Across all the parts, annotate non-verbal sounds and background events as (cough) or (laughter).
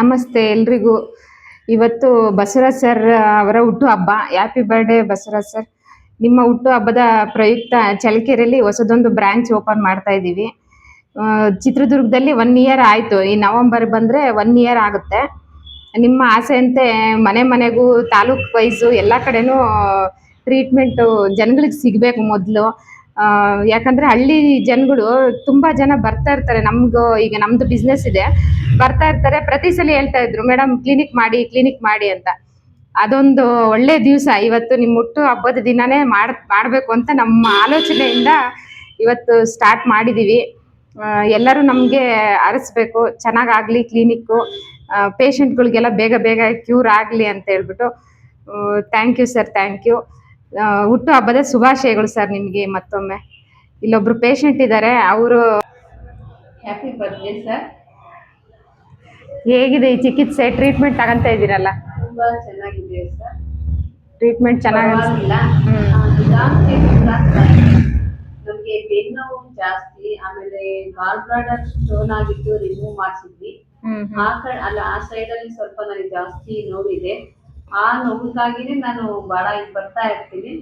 ನಮಸ್ತೆ ಎಲ್ರಿಗೂ. ಇವತ್ತು ಬಸವರಾಜ್ ಸರ್ ಅವರ ಹುಟ್ಟು ಹಬ್ಬ. Happy birthday Basavaraj sir. ನಿಮ್ಮ ಹುಟ್ಟು ಹಬ್ಬದ ಪ್ರಯುಕ್ತ ಚಳ್ಳಕೆರೆಯಲ್ಲಿ ಹೊಸದೊಂದು ಬ್ರಾಂಚ್ ಓಪನ್ ಮಾಡ್ತಾ ಇದ್ದೀವಿ. ಚಿತ್ರದುರ್ಗದಲ್ಲಿ ಒನ್ ಇಯರ್ ಆಯಿತು. ಈ ನವಂಬರ್ ಬಂದರೆ ಒನ್ ಇಯರ್ ಆಗುತ್ತೆ. ನಿಮ್ಮ ಆಸೆಯಂತೆ ಮನೆ ಮನೆಗೂ ತಾಲೂಕ್ ವೈಸು ಎಲ್ಲ ಕಡೆನೂ ಟ್ರೀಟ್ಮೆಂಟು ಜನಗಳಿಗೆ ಸಿಗಬೇಕು ಮೊದಲು. ಯಾಕಂದರೆ ಹಳ್ಳಿ ಜನಗಳು ತುಂಬ ಜನ ಬರ್ತಾ ಇರ್ತಾರೆ. ನಮಗೂ, ಈಗ ನಮ್ಮದು ಬಿಸ್ನೆಸ್ ಇದೆ. ಬರ್ತಾ ಇರ್ತಾರೆ. ಪ್ರತಿ ಸಲ ಹೇಳ್ತಾ ಇದ್ರು ಮೇಡಮ್ ಕ್ಲಿನಿಕ್ ಮಾಡಿ ಕ್ಲಿನಿಕ್ ಮಾಡಿ ಅಂತ. ಅದೊಂದು ಒಳ್ಳೆ ದಿವಸ. ಇವತ್ತು ನಿಮ್ಮ ಹುಟ್ಟು ಹಬ್ಬದ ದಿನನೇ ಮಾಡ್, ಮಾಡಬೇಕು ಅಂತ ನಮ್ಮ ಆಲೋಚನೆಯಿಂದ ಇವತ್ತು ಸ್ಟಾರ್ಟ್ ಮಾಡಿದ್ದೀವಿ ಎಲ್ಲರೂ ನಮಗೆ ಅರಸ್ಬೇಕು. ಚೆನ್ನಾಗಾಗಲಿ ಕ್ಲಿನಿಕ್ಕು ಪೇಷಂಟ್ಗಳಿಗೆಲ್ಲ ಬೇಗ ಬೇಗ ಕ್ಯೂರ್ ಆಗಲಿ ಅಂತ ಹೇಳ್ಬಿಟ್ಟು. Thank you sir thank you ಹುಟ್ಟು ಹಬ್ಬದ ಶುಭಾಶಯಗಳು ಸರ್ ನಿಮಗೆ ಮತ್ತೊಮ್ಮೆ. ಇಲ್ಲೊಬ್ರು ಪೇಷಂಟ್ ಇದ್ದಾರೆ ಅವರು ಹ್ಯಾಪಿ ಬರ್ತ್ಡೇ ಸರ್ ಹೇಗಿದೆ ಈ ಚಿಕಿತ್ಸೆ? ಟ್ರೀಟ್ಮೆಂಟ್ ತಗೊಂತ ಇದ್ದೀರಲ್ಲ? ತುಂಬಾ ಚೆನ್ನಾಗಿದೆ ಸರ್ ಟ್ರೀಟ್ಮೆಂಟ್ ಚೆನ್ನಾಗಿ ಪರವಾಗಿಲ್ಲ. ಹ್ಮ್. ಆ, ನಿಧಾನಕ್ಕೆ ನಮಗೆ ಬೆನ್ನೋವು ಜಾಸ್ತಿ ಆಮೇಲೆ ಗಾಲ್ ಬ್ಲಾಡರ್ ಸ್ಟೋನ್ ಆಗಿತ್ತು ರಿಮೂವ್ ಮಾಡಿಸಿದ್ವಿ ಆ ಕಡೆ ಅಲ್ಲ ಆ ಸೈಡ್ ಅಲ್ಲಿ ಸ್ವಲ್ಪ ನನಗೆ ಜಾಸ್ತಿ ನೋವಿದೆ. ಆ ನೋವಿಗಾಗಿನೇ ನಾನು ಬಹಳ ಇದು ಬರ್ತಾ ಇರ್ತೀನಿ.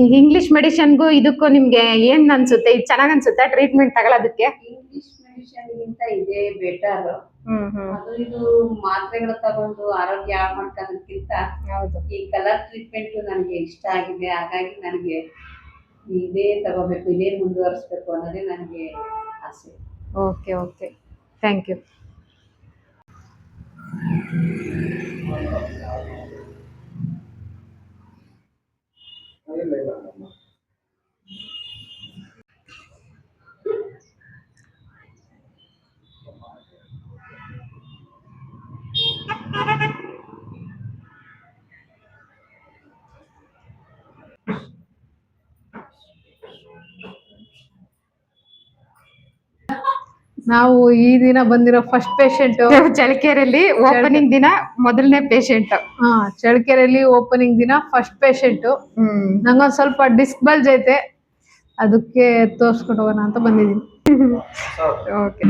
ಈಗ ಇಂಗ್ಲಿಷ್ ಮೆಡಿಷನ್ಗೂ ಇದಕ್ಕೂ ನಿಮ್ಗೆ ಏನ್ ಅನ್ಸುತ್ತೆ? ಇದು ಚೆನ್ನಾಗ್ ಅನ್ಸುತ್ತೆ ಟ್ರೀಟ್ಮೆಂಟ್ ತಗೊಳ್ಳೋದಕ್ಕೆ ಇಂಗ್ಲಿಷ್ ಮೆಡಿಸಿನ್ ಗಿಂತ ಇದೆ ಬೆಟರ್ ಅದು ಇದು ಮಾತ್ರೆಗಳು ತಗೊಂಡು ಆರೋಗ್ಯ ಹಾಳು ಮಾಡ್ಕೊಳ್ಳೋದಕ್ಕಿಂತ ಈ ಕಲರ್ ಟ್ರೀಟ್ಮೆಂಟ್ ನನಗೆ ಇಷ್ಟ ಆಗಿದೆ. ಹಾಗಾಗಿ ನನಗೆ ಇದೇ ತಗೋಬೇಕು ಇದೇ ಮುಂದುವರಿಸ್ಬೇಕು ಅನ್ನೋದೇ ನನಗೆ ಆಸೆ. Okay okay thank you Thank you. ನಾವು ಈ ದಿನ ಬಂದಿರೋ ಫಸ್ಟ್ ಪೇಷಂಟ್ ಚಳಕೆರೆಯಲ್ಲಿ ಓಪನಿಂಗ್ ದಿನ ಮೊದಲನೇ ಪೇಷಂಟ್ ಹಾ ಚಳಕೆರೆಯಲ್ಲಿ ಓಪನಿಂಗ್ ದಿನ ಫಸ್ಟ್ ಪೇಷಂಟ್ ನಂಗೊಂದ್ ಸ್ವಲ್ಪ ಡಿಸ್ಕ್ ಬಲ್ಜ್ ಐತೆ. ಅದಕ್ಕೆ ತೋರ್ಸ್ಕೊಂಡು ಹೋಗೋಣ ಅಂತ ಬಂದಿದ್ದೀನಿ. (laughs) ಓಕೆ